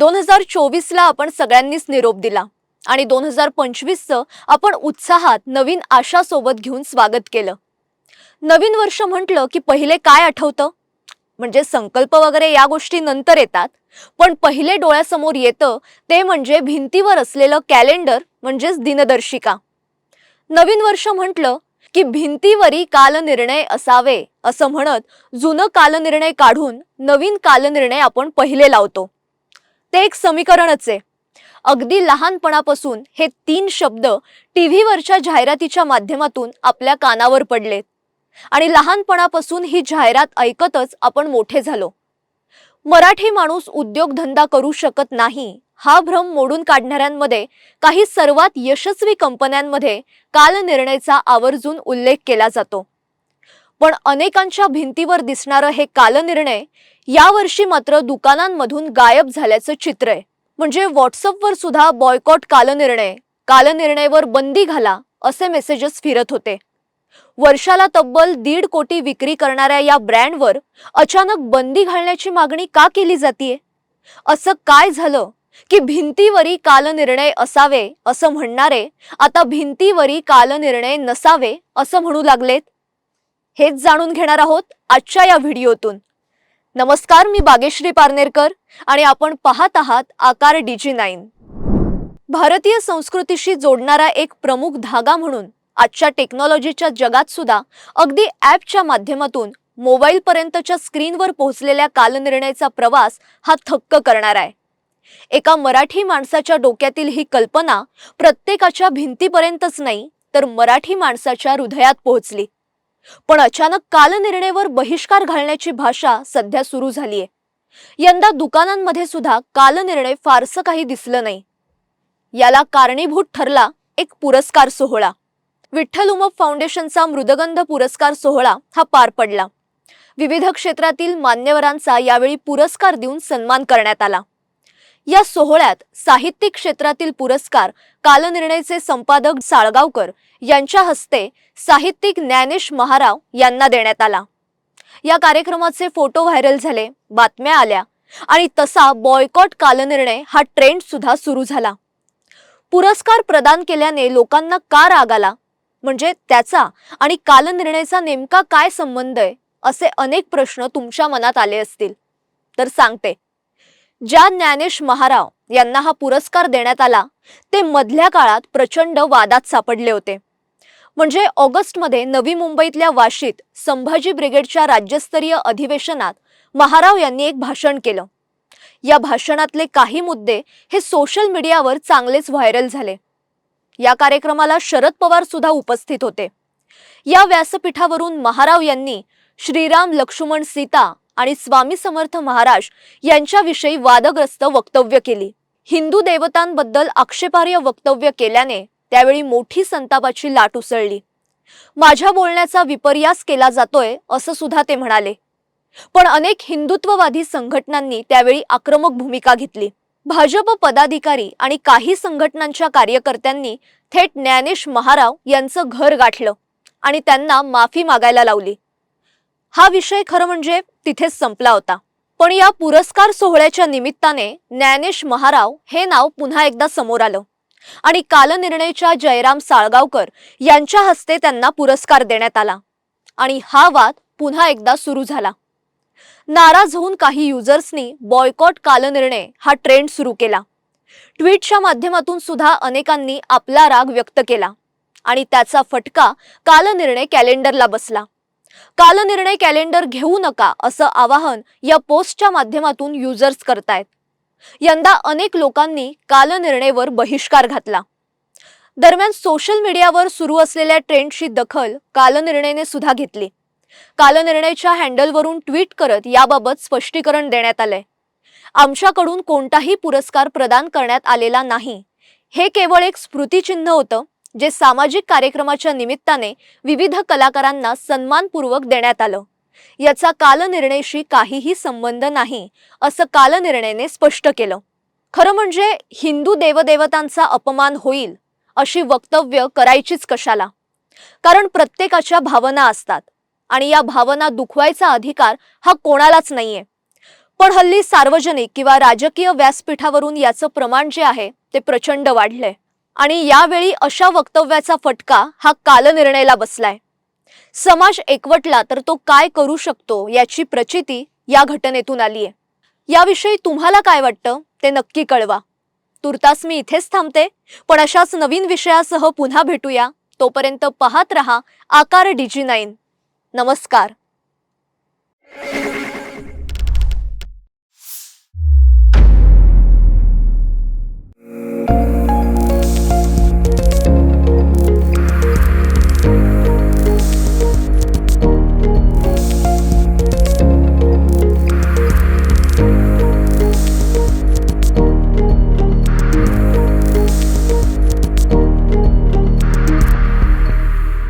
दोन हजार चोवीसला आपण सगळ्यांनीच निरोप दिला आणि दोन हजार पंचवीसचं आपण उत्साहात नवीन आशासोबत घेऊन स्वागत केलं. नवीन वर्ष म्हटलं की पहिले काय आठवतं? म्हणजे संकल्प वगैरे या गोष्टी नंतर येतात पण पहिले डोळ्यासमोर येतं ते म्हणजे भिंतीवर असलेलं कॅलेंडर म्हणजेच दिनदर्शिका. नवीन वर्ष म्हटलं की भिंतीवरी कालनिर्णय असावे असं म्हणत जुनं कालनिर्णय काढून नवीन कालनिर्णय आपण पहिले लावतो. ते एक समीकरणच आहे. अगदी लहानपणापासून हे तीन शब्द टीव्हीवरच्या जाहिरातीच्या माध्यमातून आपल्या कानावर पडलेत आणि लहानपणापासून ही जाहिरात ऐकतच आपण मोठे झालो. मराठी माणूस उद्योगधंदा करू शकत नाही हा भ्रम मोडून काढणाऱ्यांमध्ये काही सर्वात यशस्वी कंपन्यांमध्ये कालनिर्णयचा आवर्जून उल्लेख केला जातो. पण अनेकांच्या भिंतीवर दिसणारं हे कालनिर्णय यावर्षी मात्र दुकानांमधून गायब झाल्याचं चित्र आहे. म्हणजे व्हॉट्सअपवर सुद्धा बॉयकॉट कालनिर्णय कालनिर्णयवर बंदी घाला असे मेसेजेस फिरत होते. वर्षाला तब्बल दीड कोटी विक्री करणाऱ्या या ब्रँडवर अचानक बंदी घालण्याची मागणी का केली जातीये? असं काय झालं की भिंतीवरी कालनिर्णय असावे असं म्हणणारे आता भिंतीवरी कालनिर्णय नसावे असं म्हणू लागलेत? हेच जाणून घेणार आहोत आजच्या या व्हिडिओतून. नमस्कार मी बागेश्री पारनेरकर आणि आपण पाहत आहात आकार डीजी नाईन भारतीय संस्कृतीशी जोडणारा एक प्रमुख धागा म्हणून आजच्या टेक्नॉलॉजीच्या जगात सुद्धा अगदी ॲपच्या माध्यमातून मोबाईलपर्यंतच्या स्क्रीनवर पोहोचलेल्या कालनिर्णयाचा प्रवास हा थक्क करणार आहे. एका मराठी माणसाच्या डोक्यातील ही कल्पना प्रत्येकाच्या भिंतीपर्यंतच नाही तर मराठी माणसाच्या हृदयात पोहोचली. पण अचानक कालनिर्णयवर बहिष्कार घालण्याची भाषा सध्या सुरू झालीय. यंदा दुकानांमध्ये सुद्धा कालनिर्णय फारसं काही दिसलं नाही. याला कारणीभूत ठरला एक पुरस्कार सोहळा. विठ्ठल उमप फाउंडेशनचा मृदगंध पुरस्कार सोहळा हा पार पडला. विविध क्षेत्रातील मान्यवरांचा यावेळी पुरस्कार देऊन सन्मान करण्यात आला. या सोहळ्यात साहित्यिक क्षेत्रातील पुरस्कार कालनिर्णयचे संपादक साळगावकर यांच्या हस्ते साहित्यिक ज्ञानेश महाराव यांना देण्यात आला. या कार्यक्रमाचे फोटो व्हायरल झाले बातम्या आल्या आणि तसा बॉयकॉट कालनिर्णय हा ट्रेंड सुद्धा सुरू झाला. पुरस्कार प्रदान केल्याने लोकांना का राग आला? म्हणजे त्याचा आणि कालनिर्णयचा नेमका काय संबंध आहे? असे अनेक प्रश्न तुमच्या मनात आले असतील. तर सांगते. ज्या ज्ञानेश महाराव यांना हा पुरस्कार देण्यात आला ते मधल्या काळात प्रचंड वादात सापडले होते. म्हणजे ऑगस्टमध्ये नवी मुंबईतल्या वाशीत संभाजी ब्रिगेडच्या राज्यस्तरीय अधिवेशनात महाराव यांनी एक भाषण केलं. या भाषणातले काही मुद्दे हे सोशल मीडियावर चांगलेच व्हायरल झाले. या कार्यक्रमाला शरद पवार सुद्धा उपस्थित होते. या व्यासपीठावरून महाराव यांनी श्रीराम लक्ष्मण सीता आणि स्वामी समर्थ महाराज यांच्याविषयी वादग्रस्त वक्तव्य केली. हिंदू देवतांबद्दल आक्षेपार्ह वक्तव्य केल्याने त्यावेळी मोठी संतापाची लाट उसळली. माझ्या बोलण्याचा विपर्यास केला जातोय असं सुद्धा ते म्हणाले. पण अनेक हिंदुत्ववादी संघटनांनी त्यावेळी आक्रमक भूमिका घेतली. भाजप पदाधिकारी आणि काही संघटनांच्या कार्यकर्त्यांनी थेट ज्ञानेश महाराव यांचं घर गाठलं आणि त्यांना माफी मागायला लावली. हा विषय खरं म्हणजे तिथेच संपला होता. पण या पुरस्कार सोहळ्याच्या निमित्ताने ज्ञानेश महाराव हे नाव पुन्हा एकदा समोर आलं. आणि कालनिर्णयच्या जयराम साळगावकर यांच्या हस्ते त्यांना पुरस्कार देण्यात आला. आणि हा वाद पुन्हा एकदा सुरू झाला. नाराज होऊन काही युजर्सनी बॉयकॉट कालनिर्णय हा ट्रेंड सुरू केला. ट्विटच्या माध्यमातून सुद्धा अनेकांनी आपला राग व्यक्त केला. आणि त्याचा फटका कालनिर्णय कॅलेंडरला बसला. कालनिर्णय कॅलेंडर घेऊ नका असं आवाहन या पोस्टच्या माध्यमातून युजर्स करतायत. यंदा अनेक लोकांनी कालनिर्णयवर बहिष्कार घातला. दरम्यान सोशल मीडियावर सुरू असलेल्या ट्रेंडची दखल कालनिर्णयने सुद्धा घेतली. कालनिर्णयच्या हँडलवरून ट्विट करत याबाबत स्पष्टीकरण देण्यात आलंय. आमच्याकडून कोणताही पुरस्कार प्रदान करण्यात आलेला नाही. हे केवळ एक स्मृतिचिन्ह होतं. जे सामाजिक कार्यक्रमाच्या निमित्ताने विविध कलाकारांना सन्मानपूर्वक देण्यात आलं. याचा कालनिर्णयशी काहीही संबंध नाही असं कालनिर्णयने स्पष्ट केलं. खरं म्हणजे हिंदू देवदेवतांचा अपमान होईल अशी वक्तव्य करायचीच कशाला? कारण प्रत्येकाच्या भावना असतात आणि या भावना दुखवायचा अधिकार हा कोणालाच नाहीये. पण हल्ली सार्वजनिक किंवा राजकीय व्यासपीठावरून याचं प्रमाण जे आहे ते प्रचंड वाढलंय. आणि यावेळी अशा वक्तव्याचा फटका हा कालनिर्णयला बसलाय. समाज एकवटला तर तो काय करू शकतो याची प्रचिती या घटनेतून आली आहे याविषयी तुम्हाला काय वाटतं ते नक्की कळवा. तुर्तास मी इथेच थांबते पण अशाच नवीन विषयासह पुन्हा भेटूया. तोपर्यंत पाहत रहा आकार डीजी नाईन. नमस्कार.